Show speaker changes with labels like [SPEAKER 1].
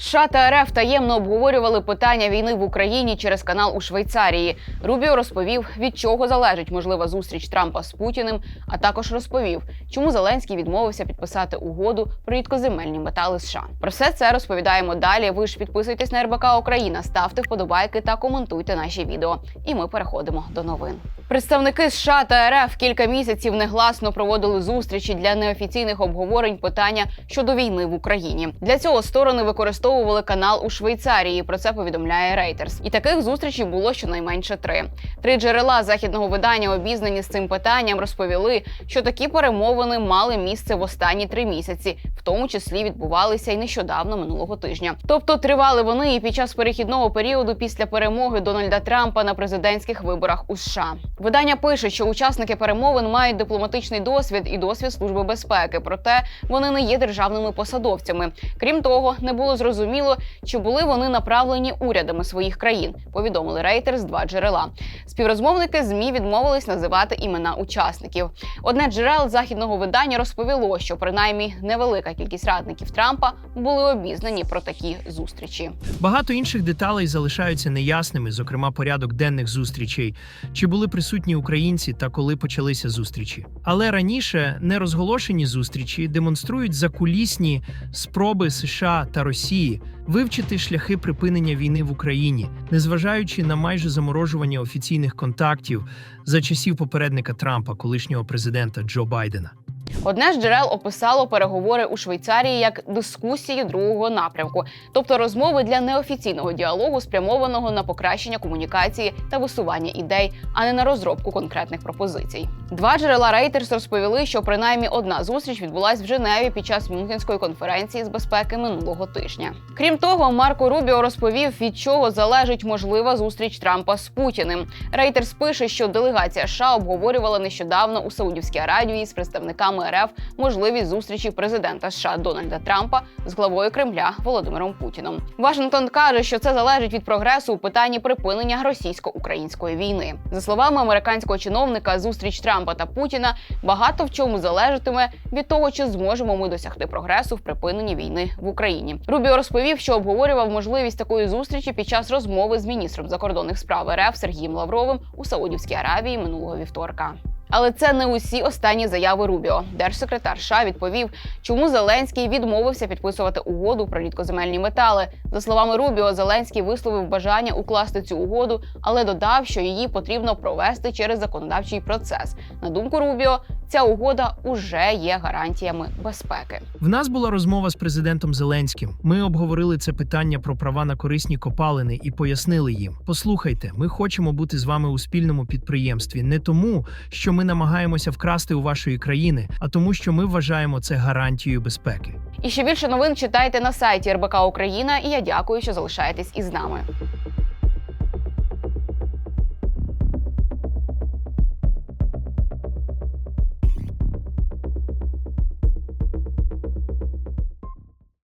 [SPEAKER 1] США та РФ таємно обговорювали питання війни в Україні через канал у Швейцарії. Рубіо розповів, від чого залежить можлива зустріч Трампа з Путіним, а також розповів, чому Зеленський відмовився підписати угоду про рідкоземельні метали США. Про все це розповідаємо далі. Ви ж підписуйтесь на РБК Україна, ставте вподобайки та коментуйте наші відео. І ми переходимо до новин. Представники США та РФ кілька місяців негласно проводили зустрічі для неофіційних обговорень питання щодо війни в Україні. Для цього сторони використовували канал у Швейцарії. Про це повідомляє Reuters. І таких зустрічей було щонайменше три. Три джерела західного видання, обізнані з цим питанням, розповіли, що такі перемовини мали місце в останні три місяці, в тому числі відбувалися й нещодавно минулого тижня. Тобто тривали вони і під час перехідного періоду після перемоги Дональда Трампа на президентських виборах у США. Видання пише, що учасники перемовин мають дипломатичний досвід і досвід служби безпеки, проте вони не є державними посадовцями. Крім того, не було зрозуміло, чи були вони направлені урядами своїх країн. Повідомили Reuters два джерела. Співрозмовники змі відмовились називати імена учасників. Одне джерел західного видання розповіло, що принаймні невелика кількість радників Трампа були обізнані про такі зустрічі.
[SPEAKER 2] Багато інших деталей залишаються неясними, зокрема порядок денних зустрічей, чи були присутні українці та коли почалися зустрічі. Але раніше нерозголошені зустрічі демонструють закулісні спроби США та Росії вивчити шляхи припинення війни в Україні, незважаючи на майже заморожування офіційних контактів за часів попередника Трампа, колишнього президента Джо Байдена.
[SPEAKER 1] Одне з джерел описало переговори у Швейцарії як дискусії другого напрямку, тобто розмови для неофіційного діалогу, спрямованого на покращення комунікації та висування ідей, а не на розробку конкретних пропозицій. Два джерела Reuters розповіли, що принаймні одна зустріч відбулась в Женеві під час Мюнхенської конференції з безпеки минулого тижня. Крім того, Марко Рубіо розповів, від чого залежить можлива зустріч Трампа з Путіним. Reuters пише, що делегація США обговорювала нещодавно у Саудівській Аравії з представниками РФ можливість зустрічі президента США Дональда Трампа з главою Кремля Володимиром Путіном. Вашингтон каже, що це залежить від прогресу у питанні припинення російсько-української війни. За словами американського чиновника, зустріч Трампа та Путіна багато в чому залежатиме від того, чи зможемо ми досягти прогресу в припиненні війни в Україні. Рубіо розповів, що обговорював можливість такої зустрічі під час розмови з міністром закордонних справ РФ Сергієм Лавровим у Саудівській Аравії минулого вівторка. Але це не усі останні заяви Рубіо. Держсекретар США відповів, чому Зеленський відмовився підписувати угоду про рідкоземельні метали. За словами Рубіо, Зеленський висловив бажання укласти цю угоду, але додав, що її потрібно провести через законодавчий процес. На думку Рубіо, ця угода уже є гарантіями безпеки.
[SPEAKER 2] В нас була розмова з президентом Зеленським. Ми обговорили це питання про права на корисні копалини і пояснили їм: послухайте, ми хочемо бути з вами у спільному підприємстві не тому, що ми намагаємося вкрасти у вашої країни, а тому, що ми вважаємо це гарантією безпеки.
[SPEAKER 1] І ще більше новин читайте на сайті РБК Україна. І я дякую, що залишаєтесь із нами.